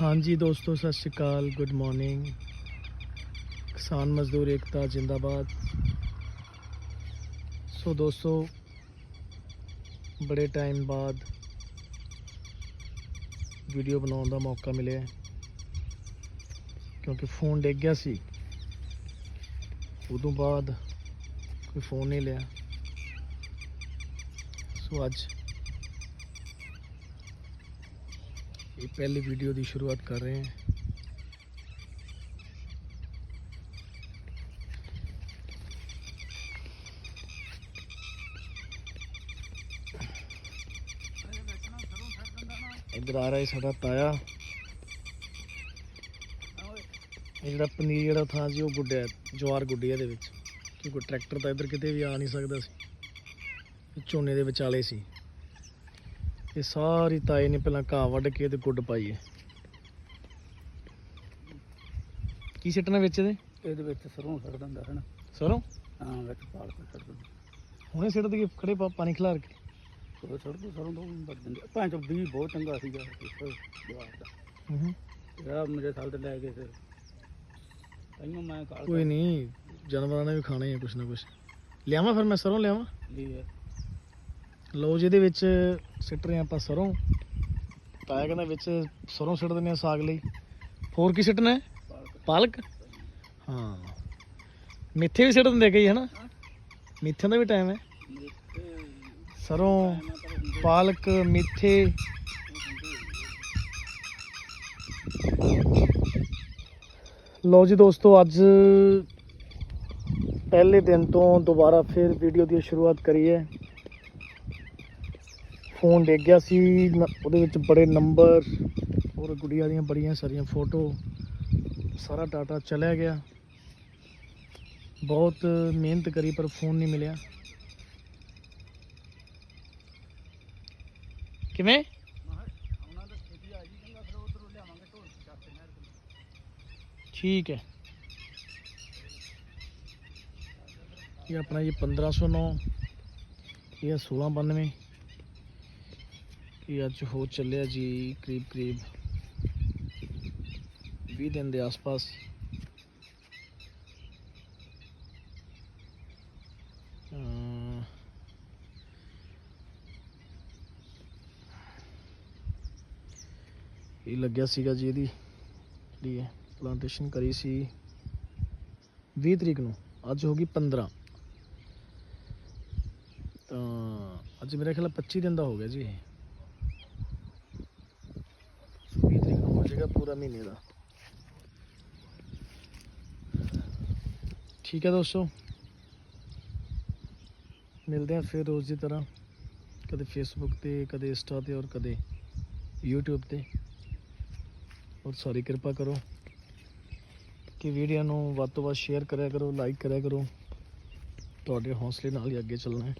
ਹਾਂਜੀ ਦੋਸਤੋ, ਸਤਿ ਸ਼੍ਰੀ ਅਕਾਲ, ਗੁੱਡ ਮਾਰਨਿੰਗ। ਕਿਸਾਨ ਮਜ਼ਦੂਰ ਏਕਤਾ ਜਿੰਦਾਬਾਦ। ਸੋ ਦੋਸਤੋ, ਬੜੇ ਟਾਈਮ ਬਾਅਦ ਵੀਡੀਓ ਬਣਾਉਣ ਦਾ ਮੌਕਾ ਮਿਲਿਆ ਕਿਉਂਕਿ ਫੋਨ ਡਿੱਗ ਗਿਆ ਸੀ। ਉਦੋਂ ਬਾਅਦ ਕੋਈ ਫੋਨ ਨਹੀਂ ਲਿਆ। ਸੋ ਅੱਜ ਇਹ ਪਹਿਲੀ ਵੀਡੀਓ ਦੀ ਸ਼ੁਰੂਆਤ ਕਰ ਰਹੇ ਹਾਂ। ਇੱਧਰ ਆ ਰਿਹਾ ਹੈ ਸਾਡਾ ਤਾਇਆ। ਇਹ ਜਿਹੜਾ ਪਨੀਰ ਜਿਹੜਾ ਥਾਂ ਸੀ, ਉਹ ਗੁੱਡਿਆ, ਜਵਾਰ ਗੁੱਡਿਆ ਇਹਦੇ ਵਿੱਚ। ਕਿਉਂਕਿ ਟਰੈਕਟਰ ਤਾਂ ਇੱਧਰ ਕਿਤੇ ਵੀ ਆ ਨਹੀਂ ਸਕਦਾ ਸੀ। ਇਹ ਝੋਨੇ ਦੇ ਵਿਚਾਲੇ ਸੀ। ਇਹ ਸਾਰੀ ਤਾਏ ਨੇ ਪਹਿਲਾਂ ਘਾਹ ਵੱਢ ਕੇ ਤੇ ਗੁੱਡ ਪਾਈ ਹੈ। ਕੀ ਸਿੱਟਣਾ ਵਿੱਚ ਇਹਦੇ? ਇਹਦੇ ਵਿੱਚ ਸਰੋਂ ਛੱਡ ਦਿੰਦਾ ਹੈ ਨਾ। ਸਰੋਂ? ਹਾਂ ਵਿੱਚ ਪਾਲ ਕੇ ਛੱਡ ਦਿੰਦਾ। ਹੁਣੇ ਸਿੱਟ ਦਈਏ ਖੜੇ ਪਾ- ਪਾਣੀ ਖਿਲਾਰ ਕੇ। ਉਹ ਛੱਡ ਦੋ ਸਰੋਂ ਤੋਂ ਵੱਧ ਦਿੰਦੇ। ਭਾਂ ਚੋਂ ਵੀ ਬਹੁਤ ਚੰਗਾ ਸੀਗਾ ਜਵਾਰ ਦਾ। ਹੂੰ ਇਹਦਾ ਮੇਰੇ ਸਾਲ ਤੇ ਲੈ ਗਏ ਫਿਰ। ਤੈਨੂੰ ਮੈਂ ਕਾਲ ਕੋਈ ਨਹੀਂ ਜਾਨਵਰਾਂ ਨੇ ਵੀ ਖਾਣਾ ਹੀ ਹੈ ਕੁਛ ਨਾ ਕੁਛ। ਲਿਆਵਾਂ ਫਿਰ ਮੈਂ ਸਰੋਂ ਲਿਆਵਾਂ? ਲਈ ਹੈ ਲਓ ਜਿਹਦੇ ਵਿੱਚ ਸਿੱਟ ਰਹੇ ਹਾਂ ਆਪਾਂ ਸਰੋਂ। ਤਾਇਆ ਕਹਿੰਦਾ ਵਿੱਚ ਸਰੋਂ ਸਿੱਟ ਦਿੰਦੇ ਆ ਸਾਗ ਲਈ। ਹੋਰ ਕੀ ਸਿੱਟਣਾ ਹੈ? ਪਾਲਕ? ਹਾਂ। ਮਿੱਥੇ ਵੀ ਸਿੱਟ ਦਿੰਦੇ ਕਈ, ਹਨਾ? ਮੇਥਿਆਂ ਦਾ ਵੀ ਟਾਈਮ ਹੈ। ਮੇਥੇ ਸਰੋਂ, ਪਾਲਕ, ਮੇਥੇ। ਲਓ ਜੀ ਦੋਸਤੋ, ਅੱਜ ਪਹਿਲੇ ਦਿਨ ਤੋਂ ਦੁਬਾਰਾ ਫਿਰ ਵੀਡੀਓ ਦੀ ਸ਼ੁਰੂਆਤ ਕਰੀ ਹੈ ਫੋਨ ਡਿੱਗ ਗਿਆ ਸੀ ਉਹਦੇ ਵਿੱਚ ਬੜੇ ਨੰਬਰ ਔਰ ਗੁੜੀਆ ਦੀਆਂ ਬੜੀਆਂ ਸਾਰੀਆਂ ਫੋਟੋ, ਸਾਰਾ ਡਾਟਾ ਚਲਿਆ ਗਿਆ। ਬਹੁਤ ਮਿਹਨਤ ਕਰੀ, ਪਰ ਫੋਨ ਨਹੀਂ ਮਿਲਿਆ। ਕਿਵੇਂ? ਠੀਕ ਹੈ। ਇਹ ਆਪਣਾ ਇਹ 1509 ਇਹ ਹੈ 1692 ਇਹ ਅੱਜ ਹੋ ਚੱਲਿਆ ਜੀ ਕਰੀਬ ਕਰੀਬ 20 ਦਿਨ ਦੇ ਆਸ-ਪਾਸ। ਇਹ ਲੱਗਿਆ ਸੀਗਾ ਜੀ ਇਹਦੀ ਜਿਹੜੀ ਹੈ ਪਲਾਂਟੇਸ਼ਨ ਕਰੀ ਸੀ 20 ਤਰੀਕ ਨੂੰ, ਅੱਜ ਹੋ ਗਈ 15 ਤਾਂ ਅੱਜ ਮੇਰੇ ਖਿਆਲ 25 ਦਿਨ ਦਾ ਹੋ ਗਿਆ ਜੀ ਇਹ। ਤਰੀਕ ਪੂਰਾ ਮਹੀਨੇ ਦਾ। ਠੀਕ ਹੈ ਦੋਸਤੋ। ਮਿਲਦੇ ਹਾਂ ਫਿਰ ਰੋਜ਼ ਦੀ ਤਰ੍ਹਾਂ। ਕਦੇ ਫੇਸਬੁੱਕ ਤੇ, ਕਦੇ ਇੰਸਟਾ ਤੇ ਔਰ ਕਦੇ YouTube ਤੇ। ਔਰ ਸਾਰੀ ਕਿਰਪਾ ਕਰੋ ਕਿ ਵੀਡੀਓ ਨੂੰ ਵੱਧ ਤੋਂ ਵੱਧ ਸ਼ੇਅਰ ਕਰਿਆ ਕਰੋ ਲਾਈਕ ਕਰਿਆ ਕਰੋ। ਤੁਹਾਡੇ ਹੌਸਲੇ ਨਾਲ ਹੀ ਅੱਗੇ ਚੱਲਣਾ ਹੈ।